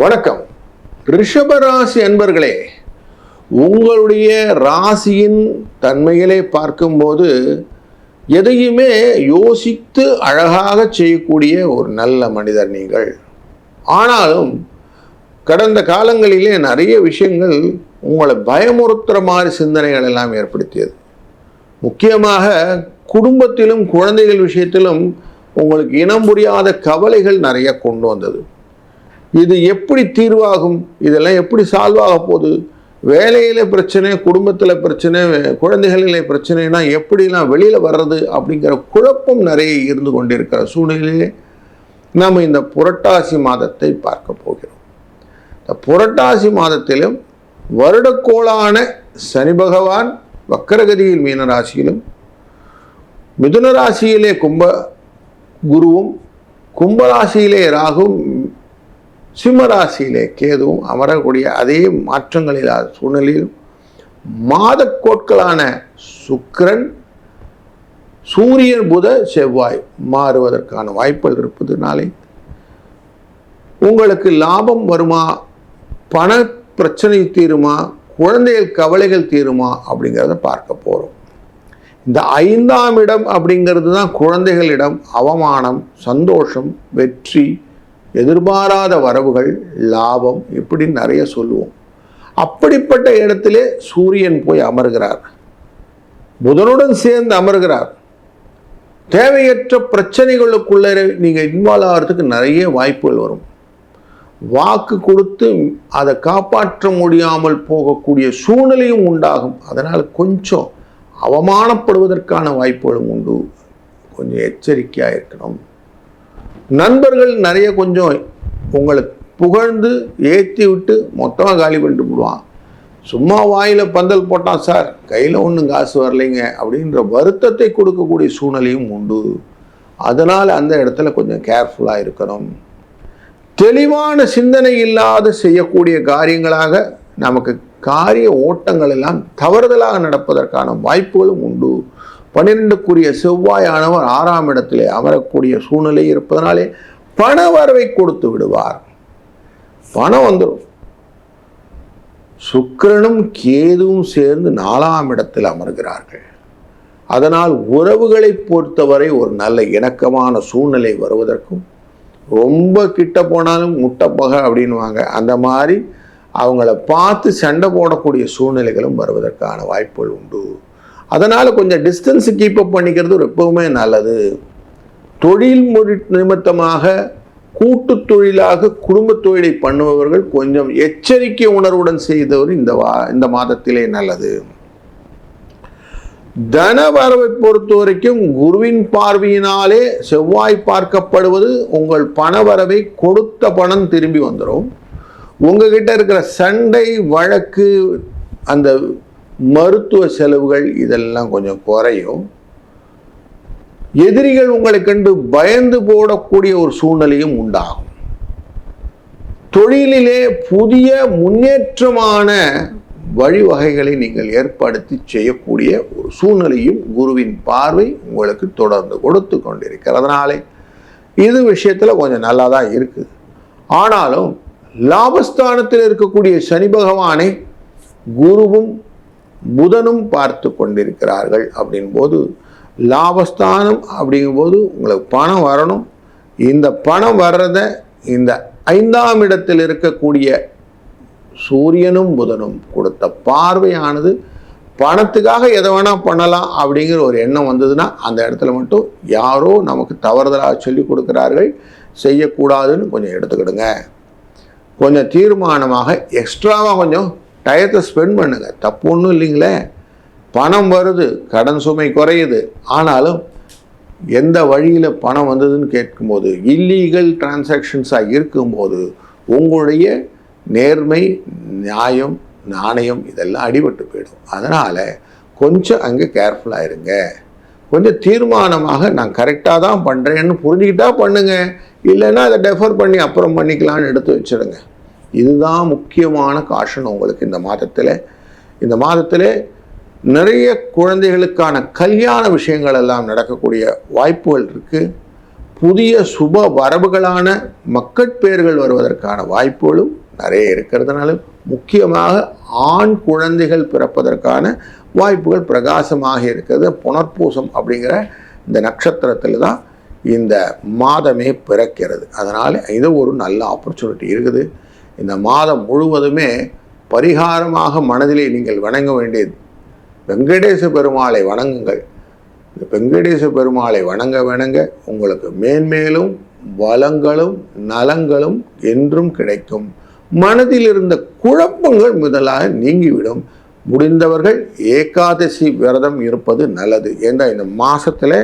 வணக்கம். ரிஷபராசி அன்பர்களே உங்களுடைய ராசியின் தன்மைகளை பார்க்கும்போது எதையுமே யோசித்து அழகாக செய்யக்கூடிய ஒரு நல்ல மனிதர் நீங்கள். ஆனாலும் கடந்த காலங்களிலே நிறைய விஷயங்கள் உங்களை பயமுறுத்துகிற மாதிரி சிந்தனைகள் எல்லாம் ஏற்படுத்தியது. முக்கியமாக குடும்பத்திலும் குழந்தைகள் விஷயத்திலும் உங்களுக்கு இனம் புரியாத கவலைகள் நிறைய கொண்டு வந்தது. இது எப்படி தீர்வாகும்? இதெல்லாம் எப்படி சால்வ் ஆக போகுது? வேலையில் பிரச்சனை குடும்பத்தில் பிரச்சனை குழந்தைகளில் பிரச்சனைனா எப்படிலாம் வெளியில் வர்றது அப்படிங்கிற குழப்பம் நிறைய இருந்து கொண்டிருக்கிற சூழ்நிலையிலே நாம் இந்த புரட்டாசி மாதத்தை பார்க்க போகிறோம். இந்த புரட்டாசி மாதத்திலும் வருடக்கோளான சனி பகவான் வக்கரகதியில் மீனராசியிலும் மிதுன ராசியிலே கும்ப குருவும் கும்பராசியிலே ராகும் சிம்மராசியிலே கேதுவும் அமரக்கூடிய அதே மாற்றங்கள் இல்லாத சூழ்நிலையிலும் மாதக்கோட்களான சுக்கரன் சூரியன் புத செவ்வாய் மாறுவதற்கான வாய்ப்புகள் இருப்பதுனாலே உங்களுக்கு லாபம் வருமா? பண பிரச்சனை தீருமா? குழந்தைகள் கவலைகள் தீருமா? அப்படிங்கிறத பார்க்க போகிறோம் இந்த ஐந்தாம் இடம் அப்படிங்கிறது தான் குழந்தைகளிடம் அவமானம் சந்தோஷம் வெற்றி எதிர்பாராத வரவுகள் லாபம் இப்படி நிறைய சொல்லுவோம். அப்படிப்பட்ட இடத்திலே சூரியன் போய் அமர்கிறார். புதனுடன் சேர்ந்து அமர்கிறார். தேவையற்ற பிரச்சனைகளுக்குள்ளே நீங்கள் இன்வால்வ் ஆகிறதுக்கு நிறைய வாய்ப்புகள் வரும். வாக்கு கொடுத்து அதை காப்பாற்ற முடியாமல் போகக்கூடிய சூழ்நிலையும் உண்டாகும். அதனால் கொஞ்சம் அவமானப்படுவதற்கான வாய்ப்புகளும் உண்டு. கொஞ்சம் எச்சரிக்கையாக இருக்கணும். நண்பர்கள் நிறைய கொஞ்சம் உங்களை புகழ்ந்து ஏற்றி விட்டு மொத்தமாக காலி பண்ணிட்டு விடுவான் சும்மா வாயில் பந்தல் போட்டான் சார் கையில் ஒன்றும் காசு வரலைங்க. அப்படின்ற வருத்தத்தை கொடுக்கக்கூடிய சூழ்நிலையும் உண்டு. அதனால் அந்த இடத்துல கொஞ்சம் கேர்ஃபுல்லாக இருக்கணும். தெளிவான சிந்தனை இல்லாத செய்யக்கூடிய காரியங்களாக நமக்கு காரிய ஓட்டங்கள் எல்லாம் தவறுதலாக நடப்பதற்கான வாய்ப்புகளும் உண்டு. பன்னிரெண்டுக்குரிய செவ்வாயானவர் ஆறாம் இடத்திலே அமரக்கூடிய சூழ்நிலை இருப்பதனாலே பண வரவை கொடுத்து விடுவார். பணம் வந்துடும் சுக்கிரனும் கேதுவும் சேர்ந்து நாலாம் இடத்தில் அமர்கிறார்கள். அதனால் உறவுகளை பொறுத்தவரை ஒரு நல்ல இணக்கமான சூழ்நிலை வருவதற்கும் ரொம்ப கிட்ட போனாலும் முட்டைப்பகை அப்படின்வாங்க அந்த மாதிரி அவங்கள பார்த்து சண்டை போடக்கூடிய சூழ்நிலைகளும் வருவதற்கான வாய்ப்புகள் உண்டு. அதனால் கொஞ்சம் டிஸ்டன்ஸ் கீப்பப் பண்ணிக்கிறது எப்பவுமே நல்லது. தொழில் மொழி நிமித்தமாக கூட்டு தொழிலாக குடும்ப தொழிலை பண்ணுபவர்கள் கொஞ்சம் எச்சரிக்கை உணர்வுடன் செய்தவர் இந்த வா இந்த மாதத்திலே நல்லது. தன வரவை பொறுத்த வரைக்கும் குருவின் பார்வையினாலே செவ்வாய் பார்க்கப்படுவது உங்கள் பண வரவை கொடுத்த பணம் திரும்பி வந்துடும் உங்ககிட்ட இருக்கிற சண்டை வழக்கு அந்த மருத்துவ செலவுகள் இதெல்லாம் கொஞ்சம் குறையும். எதிரிகள் உங்களை கண்டு பயந்து போடக்கூடிய ஒரு சூழ்நிலையும் உண்டாகும். தொழிலிலே புதிய முன்னேற்றமான வழிவகைகளை நீங்கள் ஏற்படுத்தி செய்யக்கூடிய ஒரு சூழ்நிலையும் குருவின் பார்வை உங்களுக்கு தொடர்ந்து கொடுத்து கொண்டிருக்கிறதுனாலே இது விஷயத்தில் கொஞ்சம் நல்லா தான் இருக்குது. ஆனாலும் லாபஸ்தானத்தில் இருக்கக்கூடிய சனி பகவானை குருவும் புதனும் பார்த்து கொண்டிருக்கிறார்கள் அப்படின் போது லாபஸ்தானம் அப்படிங்கும்போது உங்களுக்கு பணம் வரணும். இந்த பணம் வர்றத இந்த ஐந்தாம் இடத்தில் இருக்கக்கூடிய சூரியனும் புதனும் கொடுத்த பார்வையானது பணத்துக்காக எதை வேணால் பண்ணலாம் அப்படிங்கிற ஒரு எண்ணம் வந்ததுன்னா அந்த இடத்துல மட்டும் யாரோ நமக்கு தவறுதலாக சொல்லி கொடுக்குறார்கள். செய்யக்கூடாதுன்னு கொஞ்சம் எடுத்துக்கிடுங்க. கொஞ்சம் தீர்மானமாக எக்ஸ்ட்ராவாக கொஞ்சம் டயத்தை ஸ்பெண்ட் பண்ணுங்கள் தப்பு ஒன்றும் இல்லைங்களே. பணம் வருது கடன் சுமை குறையுது. ஆனாலும் எந்த வழியில் பணம் வந்ததுன்னு கேட்கும்போது இல்லீகல் டிரான்சாக்ஷன்ஸாக இருக்கும்போது உங்களுடைய நேர்மை நியாயம் நாணயம் இதெல்லாம் அடிபட்டு போயிடும். அதனால் கொஞ்சம் அங்கே கேர்ஃபுல்லாக இருங்க. கொஞ்சம் தீர்மானமாக நான் கரெக்டாக தான் பண்ணுறேன்னு புரிஞ்சுக்கிட்டா பண்ணுங்கள் இல்லைன்னா அதை டெஃபர் பண்ணி அப்புறம் பண்ணிக்கலான்னு எடுத்து வச்சிடுங்க இதுதான் முக்கியமான காஷன் உங்களுக்கு இந்த மாதத்தில். இந்த மாதத்தில் நிறைய குழந்தைகளுக்கான கல்யாண விஷயங்கள் எல்லாம் நடக்கக்கூடிய வாய்ப்புகள் இருக்குது புதிய சுப வரவுகளான மக்கட்பேர்கள் வருவதற்கான வாய்ப்புகளும் நிறைய இருக்கிறதுனால முக்கியமாக ஆண் குழந்தைகள் பிறப்பதற்கான வாய்ப்புகள் பிரகாசமாக இருக்கிறது. புனர்பூசம் அப்படிங்கிற இந்த நட்சத்திரத்தில் தான் இந்த மாதமே பிறக்கிறது. அதனால் இது ஒரு நல்ல ஆப்பர்ச்சுனிட்டி இருக்குது. இந்த மாதம் முழுவதுமே பரிகாரமாக மனதிலே நீங்கள் வணங்க வேண்டியது. வெங்கடேச பெருமாளை வணங்குங்கள். இந்த வெங்கடேச பெருமாளை வணங்க வணங்க உங்களுக்கு மேன்மேலும் வளங்களும் நலங்களும் என்றும் கிடைக்கும். மனதில் இருந்த குழப்பங்கள் முதலாக நீங்கிவிடும். முடிந்தவர்கள் ஏகாதசி விரதம் இருப்பது நல்லது. ஏன்னா இந்த மாதத்தில்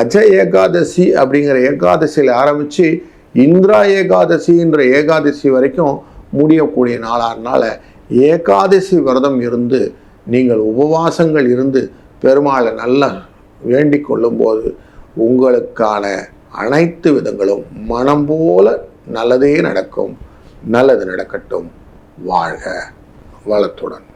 அஜ ஏகாதசி அப்படிங்கிற ஏகாதசியில் ஆரம்பித்து இந்திரா ஏகாதசின்ற ஏகாதசி வரைக்கும் முடியக்கூடிய நாளானால ஏகாதசி விரதம் இருந்து நீங்கள் உபவாசங்கள் இருந்து பெருமாளை நல்லா வேண்டிக் கொள்ளும்போது உங்களுக்கான அனைத்து விதங்களும் மனம் போல நல்லதே நடக்கும். நல்லது நடக்கட்டும். வாழ்க வளத்துடன்.